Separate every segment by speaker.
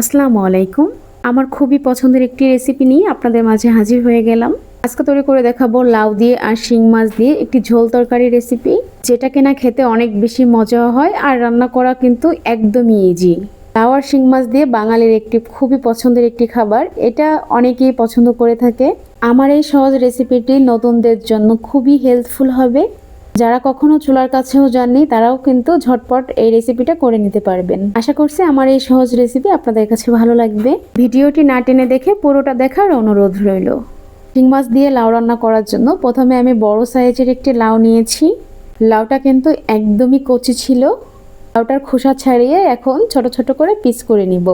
Speaker 1: আসসালামু আলাইকুম। আমার খুবই পছন্দের একটি রেসিপি নিয়ে আপনাদের মাঝে হাজির হয়ে গেলাম। আজকে তৈরি করে দেখাবো লাউ দিয়ে আর শিং মাছ দিয়ে একটি ঝোল তরকারি রেসিপি যেটা কিনা খেতে অনেক বেশি মজা হয় আর রান্না করা কিন্তু একদমই ইজি লাউ আর শিং মাছ দিয়ে বাঙালির একটি খুবই পছন্দের একটি খাবার, এটা অনেকেই পছন্দ করে থাকে। আমার এই সহজ রেসিপিটি নতুনদের জন্য খুবই হেল্পফুল হবে। যারা কখনো চুলার কাছেও যাননি, তারাও কিন্তু ঝটপট এই রেসিপিটা করে নিতে পারবেন। আশা করছি আমার এই সহজ রেসিপি আপনাদের কাছে ভালো লাগবে। ভিডিওটি না টেনে দেখে পুরোটা দেখার অনুরোধ রইল। শিং মাছ দিয়ে লাউ রান্না করার জন্য প্রথমে আমি বড় সাইজের একটি লাউ নিয়েছি। লাউটা কিন্তু একদমই কচি ছিল। লাউটার খোসা ছাড়িয়ে এখন ছোট ছোট করে পিস করে নিব।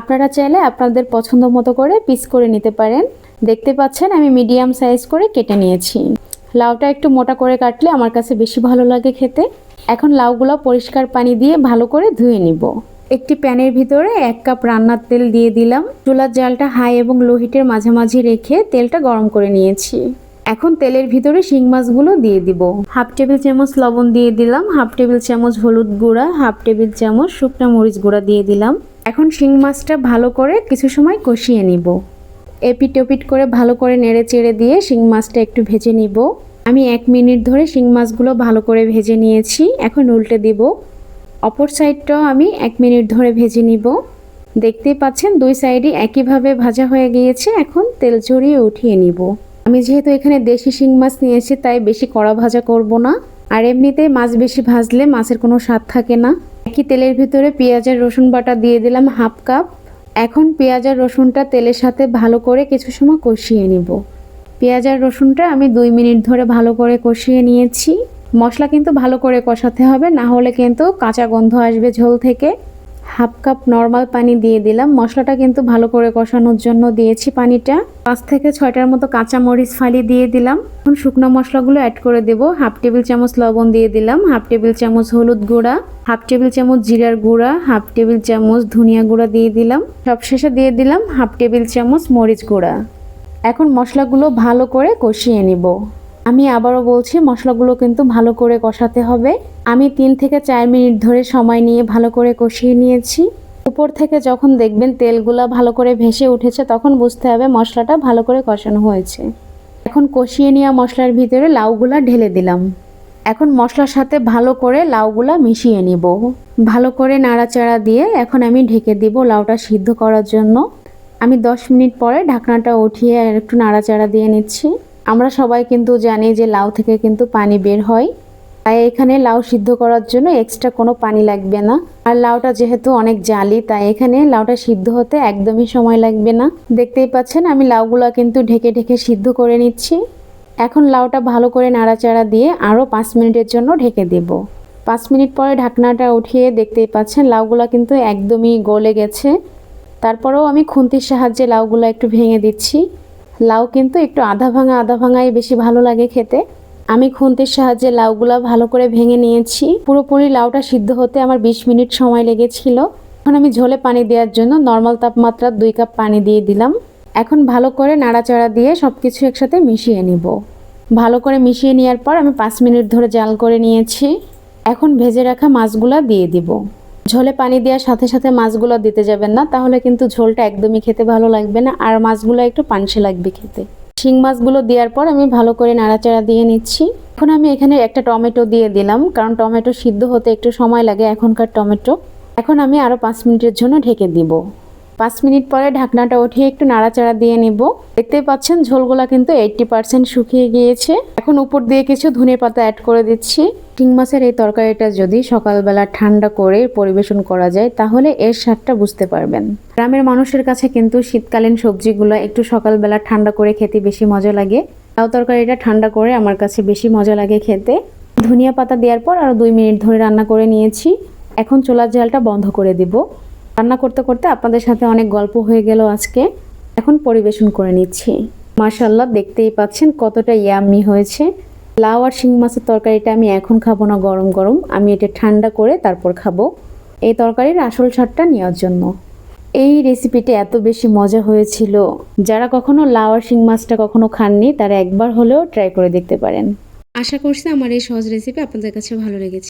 Speaker 1: আপনারা চাইলে আপনাদের পছন্দ মতো করে পিস করে নিতে পারেন। দেখতে পাচ্ছেন আমি মিডিয়াম সাইজ করে কেটে নিয়েছি। লাউটা একটু মোটা করে কাটলে আমার কাছে বেশি ভালো লাগে খেতে। এখন লাউগুলো পরিষ্কার পানি দিয়ে ভালো করে ধুয়ে নিব। একটি প্যানের ভিতরে এক কাপ রান্নার তেল দিয়ে দিলাম। চুলার জালটা হাই এবং লো হিটের মাঝামাঝি রেখে তেলটা গরম করে নিয়েছি। এখন তেলের ভিতরে শিং মাছগুলো দিয়ে দিব। হাফ টেবিল চামচ লবণ দিয়ে দিলাম, হাফ টেবিল চামচ হলুদ গুঁড়া, হাফ টেবিল চামচ শুকনো মরিচ গুঁড়া দিয়ে দিলাম। এখন শিং মাছটা ভালো করে কিছু সময় কষিয়ে নিব। এপিট ওপিট করে ভালো করে নেড়ে চেড়ে দিয়ে শিং মাছটা একটু ভেজে নিব। আমি এক মিনিট ধরে শিং মাছগুলো ভালো করে ভেজে নিয়েছি, এখন উল্টে দিব। অপর সাইডটাও আমি এক মিনিট ধরে ভেজে নিব। দেখতেই পাচ্ছেন দুই সাইডই একইভাবে ভাজা হয়ে গিয়েছে, এখন তেল ঝরিয়ে উঠিয়ে নিব। আমি যেহেতু এখানে দেশি শিং মাছ নিয়েছি তাই বেশি কড়া ভাজা করব না। আর এমনিতে মাছ বেশি ভাজলে মাছের কোনো স্বাদ থাকে না। একই তেলের ভিতরে পেঁয়াজ আর রসুন বাটা দিয়ে দিলাম হাফ কাপ। এখন পেঁয়াজ আর রসুনটা তেলের সাথে ভালো করে কিছু সময় কষিয়ে নিব। পেঁয়াজ আর রসুনটা আমি দুই মিনিট ধরে ভালো করে কষিয়ে নিয়েছি। মশলা কিন্তু ভালো করে কষাতে হবে, না হলে কিন্তু কাঁচা গন্ধ আসবে ঝোল থেকে। হাফ কাপ নর্মাল পানি দিয়ে দিলাম। মশলাটা কিন্তু ভালো করে কষানোর জন্য দিয়েছি পানিটা। পাঁচ থেকে ছয়টার মতো কাঁচা মরিচ ফালি দিয়ে দিলাম। এখন শুকনো মশলাগুলো অ্যাড করে দেব। হাফ টেবিল চামচ লবণ দিয়ে দিলাম। হাফ টেবিল চামচ হলুদ গুঁড়া। হাফ টেবিল চামচ জিরার গুঁড়া। হাফ টেবিল চামচ ধনিয়া গুঁড়া দিয়ে দিলাম। সবশেষে দিয়ে দিলাম হাফ টেবিল চামচ মরিচ গুঁড়া। এখন মশলাগুলো ভালো করে কষিয়ে নিব। আমি আবারও বলছি, মশলাগুলো কিন্তু ভালো করে কষাতে হবে। আমি তিন থেকে চার মিনিট ধরে সময় নিয়ে ভালো করে কষিয়ে নিয়েছি। উপর থেকে যখন দেখবেন তেলগুলো ভালো করে ভেসে উঠেছে, তখন বুঝতে হবে মশলাটা ভালো করে কষানো হয়েছে। এখন কষিয়ে নেওয়া মশলার ভিতরে লাউগুলা ঢেলে দিলাম। এখন মশলার সাথে ভালো করে লাউগুলা মিশিয়ে নিব। ভালো করে নাড়াচাড়া দিয়ে এখন আমি ঢেকে দিব লাউটা সিদ্ধ করার জন্য। আমি দশ মিনিট পরে ঢাকনাটা উঠিয়ে একটু নাড়াচাড়া দিয়ে নিচ্ছি। আমরা সবাই কিন্তু জানি যে লাউ থেকে কিন্তু পানি বের হয়। তাই এখানে লাউ সিদ্ধ করার জন্য এক্সট্রা কোনো পানি লাগবে না। আর লাউটা যেহেতু অনেক জালি, তাই এখানে লাউটা সিদ্ধ হতে একদমই সময় লাগবে না। দেখতেই পাচ্ছেন, আমি লাউগুলো কিন্তু ঢেকে ঢেকে সিদ্ধ করে নিচ্ছি। এখন লাউটা ভালো করে নাড়াচাড়া দিয়ে আরও পাঁচ মিনিটের জন্য ঢেকে দেব। পাঁচ মিনিট পরে ঢাকনাটা উঠিয়ে দেখতেই পাচ্ছেন, লাউগুলো কিন্তু একদমই গলে গেছে। তারপরেও আমি খুন্তির সাহায্যে লাউগুলো একটু ভেঙে দিচ্ছি। লাউ কিন্তু একটু আধা ভাঙা, আধা ভাঙাই বেশি ভালো লাগে খেতে। আমি খুন্তির সাহায্যে লাউগুলা ভালো করে ভেঙে নিয়েছি। পুরোপুরি লাউটা সিদ্ধ হতে আমার বিশ মিনিট সময় লেগেছিল। এখন আমি ঝোলে পানি দেওয়ার জন্য নর্মাল তাপমাত্রার দুই কাপ পানি দিয়ে দিলাম। এখন ভালো করে নাড়াচাড়া দিয়ে সব কিছু একসাথে মিশিয়ে নিব। ভালো করে মিশিয়ে নেওয়ার পর আমি পাঁচ মিনিট ধরে জাল করে নিয়েছি। এখন ভেজে রাখা মাছগুলা দিয়ে দিব। ঝোলে পানি দেওয়ার সাথে সাথে মাছগুলো দিতে যাবেন না, তাহলে কিন্তু ঝোলটা একদমই খেতে ভালো লাগবে না। আর মাছগুলো একটু পানসে লাগবে খেতে। শিং মাছগুলো দেওয়ার পর আমি ভালো করে নাড়াচাড়া দিয়ে নিচ্ছি। এখন আমি এখানে একটা টমেটো দিয়ে দিলাম, কারণ টমেটো সিদ্ধ হতে একটু সময় লাগে এখনকার টমেটো। এখন আমি আরও পাঁচ মিনিটের জন্য ঢেকে দিব। পাঁচ মিনিট পরে ঢাকনাটা উঠিয়ে একটু নাড়াচাড়া দিয়ে নিব। দেখতেই পাচ্ছেন ঝোলগুলা কিন্তু এইটটি পার্সেন্ট শুকিয়ে গিয়েছে। এখন উপর দিয়ে কিছু ধনে পাতা অ্যাড করে দিচ্ছি। শিং মাছের এই তরকারিটা যদি সকালবেলা ঠান্ডা করে পরিবেশন করা যায়, তাহলে এর স্বাদটা বুঝতে পারবেন। গ্রামের মানুষের কাছে কিন্তু শীতকালীন সবজিগুলো একটু সকালবেলা ঠান্ডা করে খেতে বেশি মজা লাগে। লাউ তরকারিটা ঠান্ডা করে আমার কাছে বেশি মজা লাগে খেতে। ধনিয়া পাতা দেওয়ার পর আরও দুই মিনিট ধরে রান্না করে নিয়েছি। এখন চোলার জালটা বন্ধ করে দিব। রান্না করতে করতে আপনাদের সাথে অনেক গল্প হয়ে গেল আজকে। এখন পরিবেশন করে নিচ্ছি। মার্শাল্লাহ দেখতেই পাচ্ছেন কতটা ইয়াম্মি হয়েছে। লাউ আর শিং মাছের তরকারিটা আমি এখন খাব না গরম গরম, আমি এটা ঠান্ডা করে তারপর খাব। এই তরকারির আসল স্বাদটা নেওয়ার জন্য। এই রেসিপিটা এত বেশি মজা হয়েছিল। যারা কখনো লাউ আর শিং মাছটা কখনো খাননি, তারা একবার হলেও ট্রাই করে দেখতে পারেন। আশা করছি আমার এই সহজ রেসিপি আপনাদের কাছে ভালো লেগেছে।